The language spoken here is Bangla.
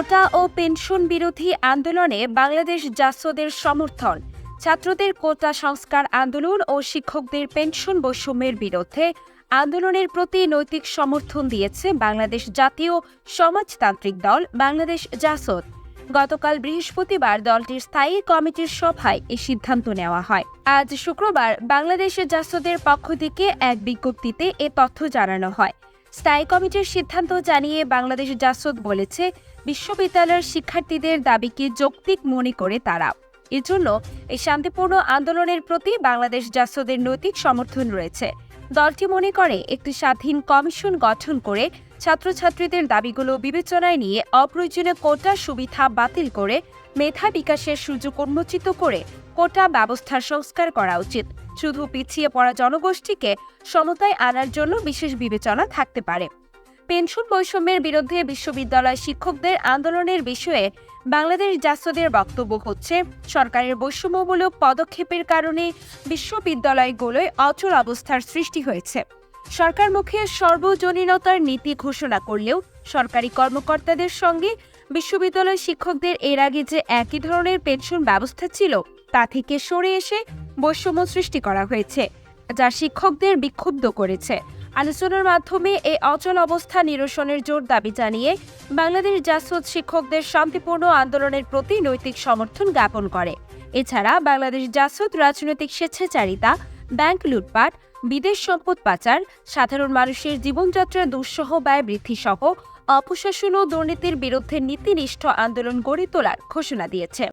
কোটা ও পেনশন বিরোধী আন্দোলনে বাংলাদেশ জাসদের সমর্থন। ছাত্রদের কোটা সংস্কার আন্দোলন ও শিক্ষকদের পেনশন বৈষম্যের বিরুদ্ধে আন্দোলনের প্রতি নৈতিক সমর্থন দিয়েছে বাংলাদেশ জাতীয় সমাজতান্ত্রিক দল বাংলাদেশ জাসদ। গতকাল বৃহস্পতিবার দলটির স্থায়ী কমিটির সভায় এই সিদ্ধান্ত নেওয়া হয়। আজ শুক্রবার বাংলাদেশ জাসদের পক্ষ থেকে এক বিজ্ঞপ্তিতে এ তথ্য জানানো হয়। স্থায়ী কমিটির সিদ্ধান্ত জানিয়ে বাংলাদেশ জাসদ বলেছে, বিশ্ববিদ্যালয়ের শিক্ষার্থীদের দাবিকে যৌক্তিক মনে করে তারা। এজন্য এই শান্তিপূর্ণ আন্দোলনের প্রতি বাংলাদেশ জাসদের নৈতিক সমর্থন রয়েছে। দলটি মনে করে, একটি স্বাধীন কমিশন গঠন করে ছাত্রছাত্রীদের দাবিগুলো বিবেচনায় নিয়ে অপ্রয়োজনীয় কোটা সুবিধা বাতিল করে মেধা বিকাশের সুযোগ উন্মোচিত করে কোটা ব্যবস্থার সংস্কার করা উচিত। শুধু পিছিয়ে পড়া জনগোষ্ঠীকে সমতায় আনার জন্য বিশেষ বিবেচনা থাকতে পারে। পেনশন বৈষম্যের বিরুদ্ধে বিশ্ববিদ্যালয় শিক্ষকদের আন্দোলনের বিষয়ে বাংলাদেশ জাসদের বক্তব্য হচ্ছে, সরকারের বৈষম্যমূলক পদক্ষেপের কারণে বিশ্ববিদ্যালয়গুলোয় অচল অবস্থার সৃষ্টি হয়েছে। সরকার মুখে সর্বজনীনতার নীতি ঘোষণা করলেও সরকারি কর্মকর্তাদের সঙ্গে বিশ্ববিদ্যালয় শিক্ষকদের এর আগে যে একই ধরনের পেনশন ব্যবস্থা ছিল, তা থেকে সরে এসে বৈষম্য সৃষ্টি করা হয়েছে, যা শিক্ষকদের বিক্ষুব্ধ করেছে। আলোচনার মাধ্যমে এই অচল অবস্থা নিরসনের জোর দাবি জানিয়ে বাংলাদেশ জাসদ শিক্ষকদের শান্তিপূর্ণ আন্দোলনের প্রতি নৈতিক সমর্থন জ্ঞাপন করে। এছাড়া বাংলাদেশ জাসদ রাজনৈতিক স্বেচ্ছাচারিতা ব্যাংক লুটপাট, বিদেশ সম্পদ পাচার, সাধারণ মানুষের জীবনযাত্রা দুঃসহ ব্যয় বৃদ্ধি সহ অপশাসন ও দুর্নীতির বিরুদ্ধে নীতিনিষ্ঠ আন্দোলন গড়ে তোলার ঘোষণা দিয়েছে।